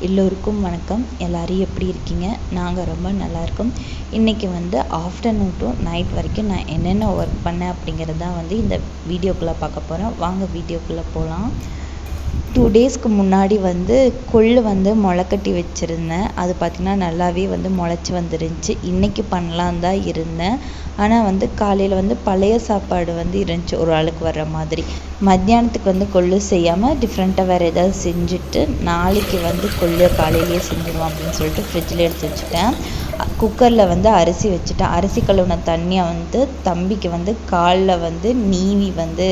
எல்லோருக்கும் வணக்கம். எல்லோரும் எப்படி இருக்கீங்க? நாங்கள் ரொம்ப நல்லா இருக்கோம். இன்றைக்கி வந்து ஆஃப்டர்நூன் டு நைட் வரைக்கும் நான் என்னென்ன ஒர்க் பண்ணேன் அப்படிங்கிறது தான் வந்து இந்த வீடியோக்குள்ளே பார்க்க போகிறேன் வாங்க வீடியோக்குள்ளே போகலாம் டூ டேஸ்க்கு முன்னாடி வந்து கொள்ளு வந்து முளைக்கட்டி வச்சுருந்தேன். அது பார்த்திங்கன்னா நல்லாவே வந்து முளைச்சி வந்துருந்துச்சி. இன்றைக்கி பண்ணலான் தான் இருந்தேன். ஆனால் வந்து காலையில் வந்து பழைய சாப்பாடு வந்து இருந்துச்சு. ஒரு ஆளுக்கு வர்ற மாதிரி. மத்தியானத்துக்கு வந்து கொள்ளு செய்யாமல் டிஃப்ரெண்ட்டாக வேறு ஏதாவது செஞ்சுட்டு நாளைக்கு வந்து கொள்ளு காலையிலேயே செஞ்சுருவோம் அப்படின்னு சொல்லிட்டு ஃப்ரிட்ஜில் எடுத்து வச்சுட்டேன். குக்கரில் வந்து அரிசி வச்சுட்டேன். அரிசி கழுவின தண்ணியை வந்து தம்பிக்கு வந்து காலில் வந்து நீவி வந்து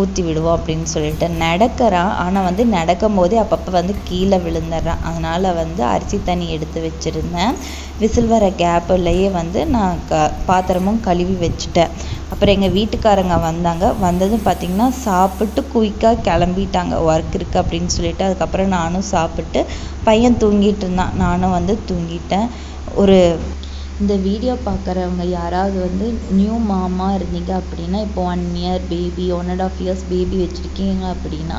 ஊற்றி விடுவோம் அப்படின்னு சொல்லிட்டு நடக்கிறான் ஆனால் வந்து நடக்கும் போதே அப்பப்போ வந்து கீழே விழுந்துடுறான் அதனால் வந்து அரிசி தண்ணி எடுத்து வச்சுருந்தேன். விசில் வர கேப்புலேயே வந்து நான் க பாத்திரமும் கழுவி வச்சுட்டேன். அப்புறம் எங்கள் வீட்டுக்காரங்க வந்தாங்க. வந்ததும் பார்த்திங்கன்னா சாப்பிட்டு குயிக்காக கிளம்பிட்டாங்க. ஒர்க் இருக்குது அப்படின்னு சொல்லிட்டு அதுக்கப்புறம் நானும் சாப்பிட்டு பையன் தூங்கிட்டு இருந்தான். நானும் வந்து தூங்கிட்டேன். ஒரு இந்த வீடியோ பார்க்குறவங்க யாராவது வந்து நியூ மாமா இருந்தீங்க அப்படின்னா இப்போ one year baby one and half years baby வச்சுருக்கீங்க அப்படின்னா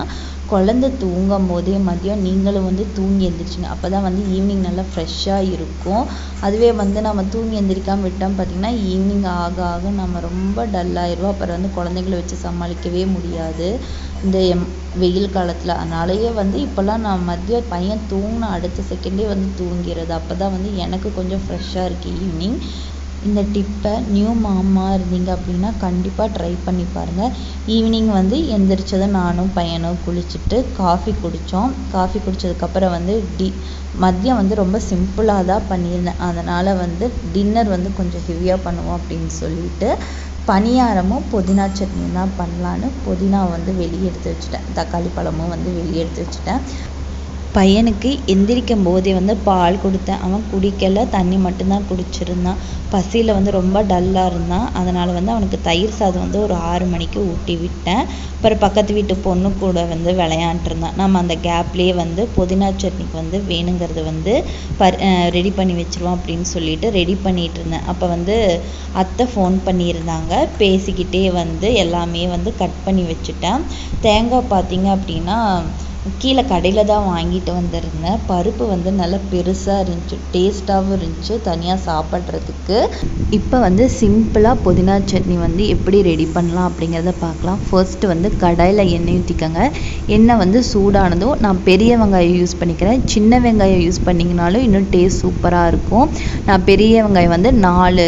குழந்த தூங்கும் போதே மதியம் நீங்களும் வந்து தூங்கி எழுந்திரிச்சிங்க அப்போ தான் வந்து ஈவினிங் நல்லா ஃப்ரெஷ்ஷாக இருக்கும். அதுவே வந்து நம்ம தூங்கி எழுந்திரிக்காமல் விட்டோம் பார்த்திங்கன்னா ஈவினிங் ஆக ஆக நம்ம ரொம்ப டல்லாகிடுவோம் அப்புறம் வந்து குழந்தைங்கள வச்சு சமாளிக்கவே முடியாது. இந்த வெயில் காலத்தில். அதனாலயே வந்து இப்போல்லாம் நான் மதியம் பையன் தூங்கின அடுத்த செகண்டே வந்து தூங்கிறது. அப்போ தான் வந்து எனக்கு கொஞ்சம் ஃப்ரெஷ்ஷாக இருக்குது ஈவினிங் இந்த டிப்பை நியூ மாமா இருந்தீங்க அப்படின்னா கண்டிப்பாக ட்ரை பண்ணி பாருங்கள் ஈவினிங் வந்து எந்திரிச்சதும் நானும் பையனும் குளிச்சுட்டு காஃபி குடித்தோம் காஃபி குடித்ததுக்கப்புறம் வந்து டி மதியம் வந்து ரொம்ப சிம்பிளாக தான் பண்ணியிருந்தேன். அதனால் வந்து டின்னர் வந்து கொஞ்சம் ஹெவியாக பண்ணுவோம் அப்படின்னு சொல்லிட்டு பணியாரமும் புதினா சட்னியும் தான் பண்ணலான்னு புதினா வந்து வெளியே எடுத்து வச்சுட்டேன். தக்காளி பழமும் வந்து வெளியே எடுத்து வச்சுட்டேன். பையனுக்கு எந்திரிக்கும் போதே வந்து பால் கொடுத்தேன். அவன் குடிக்கல தண்ணி மட்டும்தான் குடிச்சிருந்தான். பசியில் வந்து ரொம்ப டல்லாக இருந்தான். அதனால் வந்து அவனுக்கு தயிர் சாதம் வந்து ஒரு ஆறு மணிக்கு ஊட்டி விட்டேன். அப்புறம் பக்கத்து வீட்டு பொண்ணு கூட வந்து விளையாண்டுருந்தான் நம்ம அந்த கேப்லேயே வந்து புதினா சட்னிக்கு வந்து வேணுங்கிறது வந்து பர் ரெடி பண்ணி வச்சுருவோம் அப்படின்னு சொல்லிட்டு ரெடி பண்ணிகிட்டு இருந்தேன். அப்போ வந்து அத்தை ஃபோன் பண்ணியிருந்தாங்க. பேசிக்கிட்டே வந்து எல்லாமே வந்து கட் பண்ணி வச்சுட்டேன். தேங்காய் பார்த்தீங்க அப்படின்னா கீழே கடையில் தான் வாங்கிட்டு வந்திருந்தேன். பருப்பு வந்து நல்லா பெருசாக இருந்துச்சு டேஸ்ட்டாகவும் இருந்துச்சு தனியாக சாப்பிட்றதுக்கு. இப்போ வந்து சிம்பிளாக புதினா சட்னி வந்து எப்படி ரெடி பண்ணலாம் அப்படிங்கிறத பார்க்கலாம். ஃபர்ஸ்ட்டு வந்து கடாயில் எண்ணெய் ஊற்றிக்கோங்க எண்ணெய் வந்து சூடானதும் நான் பெரிய வெங்காயம் யூஸ் பண்ணிக்கிறேன். சின்ன வெங்காயம் யூஸ் பண்ணிங்கனாலும் இன்னும் டேஸ்ட் சூப்பராக இருக்கும். நான் பெரிய வெங்காயம் வந்து நாலு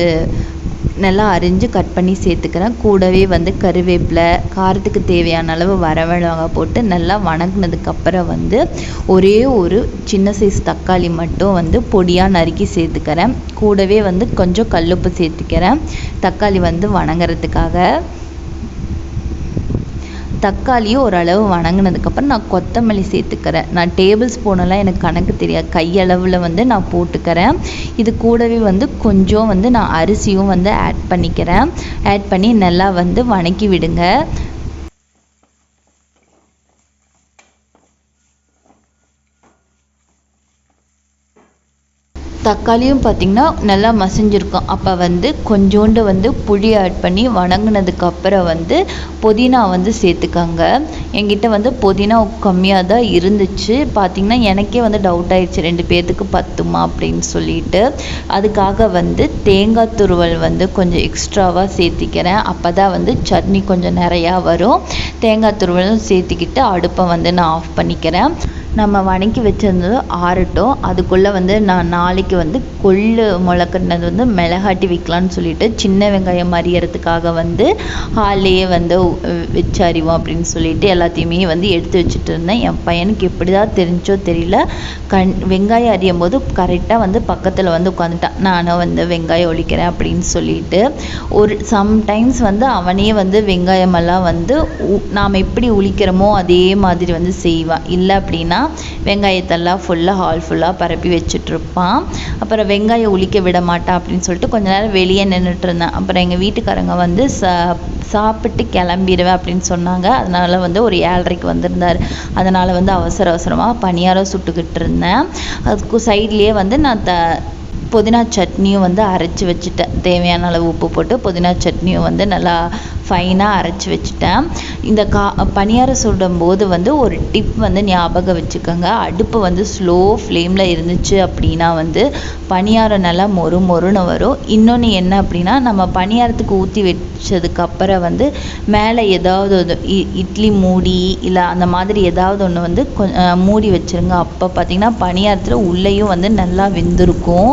நல்லா அரிஞ்சு கட் பண்ணி சேர்த்துக்கிறேன். கூடவே வந்து கருவேப்பிலை காரத்துக்கு தேவையான அளவு வரமிளகாய் போட்டு நல்லா வணங்கினதுக்கப்புறம் வந்து ஒரே ஒரு சின்ன சைஸ் தக்காளி மட்டும் வந்து பொடியாக நறுக்கி சேர்த்துக்கிறேன். கூடவே வந்து கொஞ்சம் கல்லுப்பு சேர்த்துக்கிறேன். தக்காளி வந்து வணங்குறதுக்காக. தக்காளியும் ஓரளவு வணங்கினதுக்கப்புறம் நான் கொத்தமல்லி சேர்த்துக்கிறேன். நான் டேபிள் ஸ்பூனெல்லாம் எனக்கு கணக்கு தெரியாது. கையளவில் வந்து நான் போட்டுக்கிறேன். இது கூடவே வந்து கொஞ்சம் வந்து நான் அரிசியும் வந்து ஆட் பண்ணிக்கிறேன். ஆட் பண்ணி நல்லா வந்து வணக்கி விடுங்க தக்காளியும் பார்த்திங்கன்னா நல்லா மசிஞ்சிருக்கும். அப்போ வந்து கொஞ்சோண்டு வந்து புளி ஆட் பண்ணி வணங்கினதுக்கு அப்புறம் வந்து புதினா வந்து சேர்த்துக்கோங்க. என்கிட்ட வந்து புதினா கம்மியாக தான் இருந்துச்சு. பார்த்திங்கன்னா எனக்கே வந்து டவுட் ஆயிடுச்சு. ரெண்டு பேர்த்துக்கு பத்துமா அப்படின்னு சொல்லிட்டு. அதுக்காக வந்து தேங்காய் துருவல் வந்து கொஞ்சம் எக்ஸ்ட்ராவாக சேர்த்திக்கிறேன். அப்போ தான் வந்து சட்னி கொஞ்சம் நிறையா வரும். தேங்காய் துருவலும் சேர்த்திக்கிட்டு அடுப்பை வந்து நான் ஆஃப் பண்ணிக்கிறேன். நம்ம வணக்கி வச்சிருந்தது ஆறட்டும். அதுக்குள்ளே வந்து நான் நாளைக்கு வந்து கொள்ளு முளைக்கட்டினது வந்து மிளகாட்டி வைக்கலான்னு சொல்லிட்டு சின்ன வெங்காயம் மறியறதுக்காக வந்து ஹால்லேயே வந்து வச்சு அறிவோம் அப்படின்னு சொல்லிட்டு எல்லாத்தையுமே வந்து எடுத்து வச்சுட்டு இருந்தேன். என் பையனுக்கு எப்படி தான் தெரிஞ்சோ தெரியல. கண் வெங்காயம் அறியும் போது கரெக்டாக வந்து பக்கத்தில் வந்து உட்காந்துட்டான். நானும் வந்து வெங்காயம் ஒழிக்கிறேன் அப்படின்னு சொல்லிட்டு ஒரு சம்டைம்ஸ் வந்து அவனே வந்து வெங்காயமெல்லாம் வந்து நாம் எப்படி ஒழிக்கிறோமோ அதே மாதிரி வந்து செய்வான் இல்லை அப்படின்னா வெங்காயத்தெல்லாம் ஃபுல்லாக ஹால் ஃபுல்லாக பரப்பி வச்சுட்ருப்பான். அப்புறம் வெங்காயம் உளிக்க விட மாட்டான் அப்படின்னு சொல்லிட்டு கொஞ்ச நேரம் வெளியே நின்றுட்டு இருந்தேன் அப்புறம் எங்கள் வீட்டுக்காரங்க வந்து சா சாப்பிட்டு கிளம்பிடுவேன் அப்படின்னு சொன்னாங்க. அதனால் வந்து ஒரு ஏழரைக்கு வந்திருந்தார். அதனால் வந்து அவசர அவசரமாக பணியாரம் சுட்டுக்கிட்டு இருந்தேன். அதுக்கு சைட்லேயே வந்து நான் த புதினா சட்னியும் வந்து அரைச்சி வச்சுட்டேன். தேவையான அளவு உப்பு போட்டு புதினா சட்னியும் வந்து நல்லா ஃபைனாக அரைச்சி வச்சுட்டேன். இந்த கா பணியாரம் சுடும்போது வந்து ஒரு டிப் வந்து ஞாபகம் வச்சுக்கோங்க. அடுப்பு வந்து ஸ்லோ ஃப்ளேமில் இருந்துச்சு அப்படின்னா வந்து பணியாரம் நல்லா மொறு மொறுன்னு வரும். இன்னொன்று என்ன அப்படின்னா நம்ம பணியாரத்துக்கு ஊற்றி வச்சதுக்கப்புறம் வந்து மேலே ஏதாவது ஒரு இ இட்லி மூடி இல்லை அந்த மாதிரி ஏதாவது ஒன்று வந்து கொ மூடி வச்சுருங்க. அப்போ பார்த்தீங்கன்னா பணியாரத்தில் உள்ளேயும் வந்து நல்லா வெந்திருக்கும்.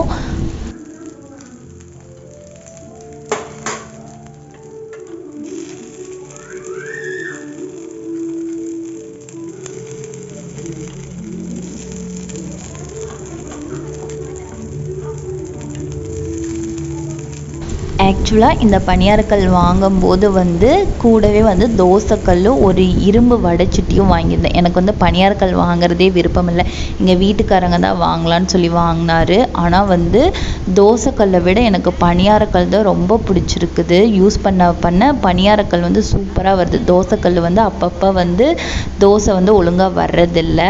ஆக்சுவலாக இந்த பணியாரக்கல் வாங்கும்போது வந்து கூடவே வந்து தோசைக்கல்லும் ஒரு இரும்பு வடைச்சிட்டியும் வாங்கியிருந்தேன். எனக்கு வந்து பணியாரக்கல் வாங்குறதே விருப்பம் இல்லை எங்கள் வீட்டுக்காரங்க தான் வாங்கலான்னு சொல்லி வாங்கினாரு. ஆனால் வந்து தோசைக்கல்லை விட எனக்கு பணியாரக்கல் தான் ரொம்ப பிடிச்சிருக்குது. யூஸ் பண்ண பண்ண பணியாரக்கல் வந்து சூப்பராக வருது. தோசைக்கல் வந்து அப்பப்போ வந்து தோசை வந்து ஒழுங்காக வர்றதில்ல.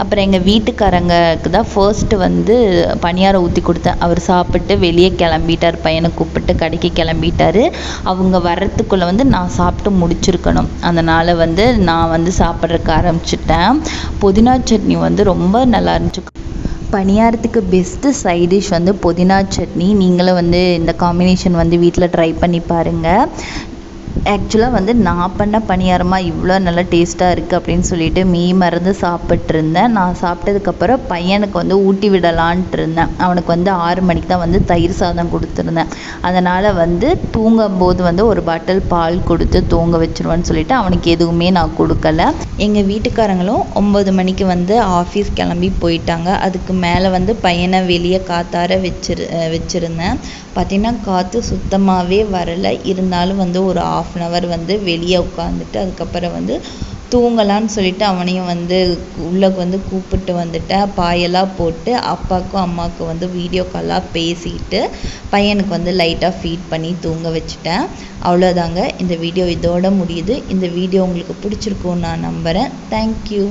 அப்புறம் எங்கள் வீட்டுக்காரங்களுக்கு தான் ஃபர்ஸ்ட்டு வந்து பணியாரம் ஊற்றி கொடுத்தேன். அவர் சாப்பிட்டு வெளியே கிளம்பிட்டார். பையனை கூப்பிட்டு கடைக்கு கிளம்பிட்டாரு. அவங்க வர்றதுக்குள்ளே வந்து நான் சாப்பிட்டு முடிச்சிருக்கணும். அதனால் வந்து நான் வந்து சாப்பிட்றதுக்கு ஆரம்பிச்சிட்டேன். புதினா சட்னி வந்து ரொம்ப நல்லா இருந்துச்சு. பணியாரத்துக்கு பெஸ்ட்டு சைட் டிஷ் வந்து புதினா சட்னி. நீங்களும் வந்து இந்த காம்பினேஷன் வந்து வீட்டில் ட்ரை பண்ணி பாருங்கள் ஆக்சுவலாக வந்து நான் பண்ண பணியாரமாக இவ்வளோ நல்லா டேஸ்ட்டாக இருக்குது அப்படின்னு சொல்லிட்டு மீ மறந்து சாப்பிட்ருந்தேன் நான் சாப்பிட்டதுக்கப்புறம் பையனுக்கு வந்து ஊட்டி விடலான்ட்டு இருந்தேன். அவனுக்கு வந்து ஆறு மணிக்கு தான் வந்து தயிர் சாதம் கொடுத்துருந்தேன். அதனால் வந்து தூங்கும்போது வந்து ஒரு பாட்டில் பால் கொடுத்து தூங்க வச்சுருவேன்னு சொல்லிட்டு அவனுக்கு எதுவுமே நான் கொடுக்கல. எங்கள் வீட்டுக்காரங்களும் ஒம்பது மணிக்கு வந்து ஆஃபீஸ் கிளம்பி போயிட்டாங்க. அதுக்கு மேலே வந்து பையனை வெளியே காத்தார வச்சிரு வச்சுருந்தேன். பார்த்திங்கன்னா காற்று சுத்தமாகவே வரலை. இருந்தாலும் வந்து ஒரு ஆஃப் அன் ஹவர் வந்து வெளியே உட்காந்துட்டு அதுக்கப்புறம் வந்து தூங்கலான்னு சொல்லிட்டு அவனையும் வந்து உள்ளே வந்து கூப்பிட்டு வந்துட்டேன் பாயெல்லாம் போட்டு அப்பாவுக்கும் அம்மாவுக்கும் வந்து வீடியோ காலாக பேசிட்டு பையனுக்கு வந்து லைட்டாக ஃபீட் பண்ணி தூங்க வச்சுட்டேன். அவ்வளோதாங்க இந்த வீடியோ இதோட முடியுது. இந்த வீடியோ உங்களுக்கு பிடிச்சிருக்கும்னு நான் நம்புகிறேன் தேங்க்யூ